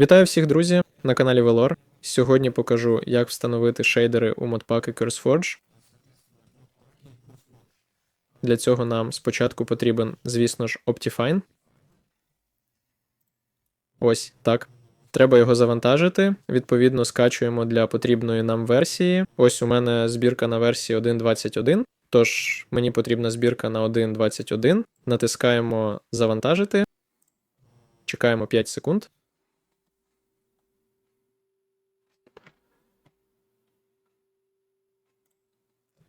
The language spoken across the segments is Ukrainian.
Вітаю всіх, друзі, на каналі Velour. Сьогодні покажу, як встановити шейдери у модпаки CurseForge. Для цього нам спочатку потрібен, звісно ж, Optifine. Ось так. Треба його завантажити. Відповідно, скачуємо для потрібної нам версії. Ось у мене збірка на версії 1.21. Тож мені потрібна збірка на 1.21. Натискаємо завантажити. Чекаємо 5 секунд.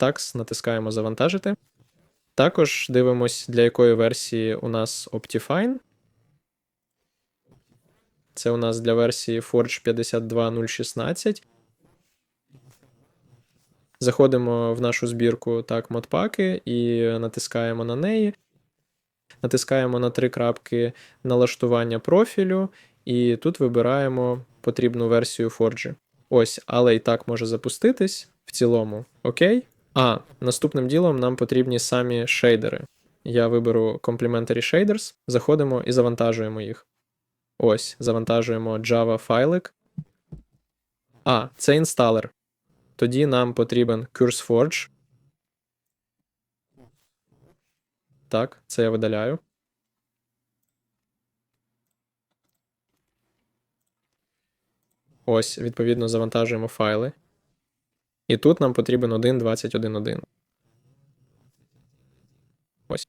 Такс, натискаємо завантажити. Також дивимось, для якої версії у нас Optifine. Це у нас для версії Forge 52016. Заходимо в нашу збірку так, модпаки і натискаємо на неї. Натискаємо на три крапки налаштування профілю, і тут вибираємо потрібну версію Forge. Ось, але і так може запуститись в цілому. Окей. А, наступним ділом нам потрібні самі шейдери. Я виберу Complementary Shaders, заходимо і завантажуємо їх. Ось, завантажуємо Java файлик. А, це інсталер. Тоді нам потрібен CurseForge. Так, це я видаляю. Ось, відповідно, завантажуємо файли. І тут нам потрібен 1.21.1. Ось.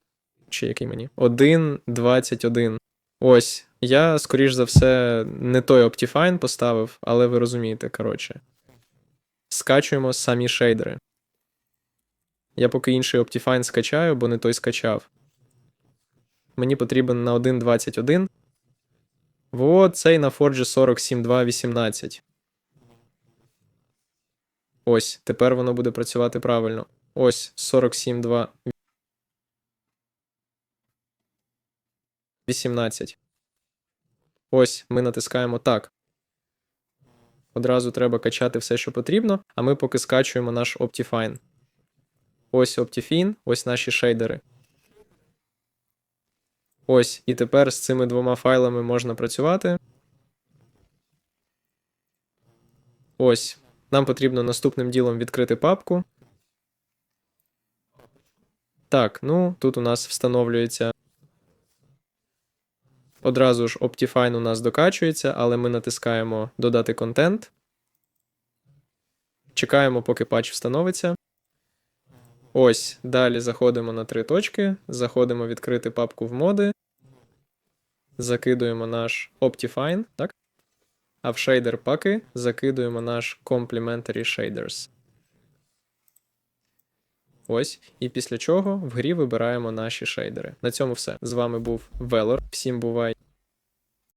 Чи який мені? 1.21. Ось. Я, скоріш за все, не той Optifine поставив, але ви розумієте, коротше. Скачуємо самі шейдери. Я поки інший Optifine скачаю, бо не той скачав. Мені потрібен на 1.21. Вот цей на Forge 47.2.18. Ось, тепер воно буде працювати правильно. Ось 47.2. 18. Ось ми натискаємо так. Одразу треба качати все, що потрібно, а ми поки скачуємо наш Optifine. Ось Optifine, ось наші шейдери. Ось, і тепер з цими двома файлами можна працювати. Ось. Нам потрібно наступним ділом відкрити папку. Так, ну тут у нас встановлюється. Одразу ж Optifine у нас докачується, але ми натискаємо Додати контент. Чекаємо, поки патч встановиться. Ось, далі заходимо на три точки, заходимо відкрити папку в моди, закидуємо наш Optifine, так? А в шейдер паки закидуємо наш Complementary Shaders. Ось, і після чого в грі вибираємо наші шейдери. На цьому все. З вами був Велор. Всім бувай!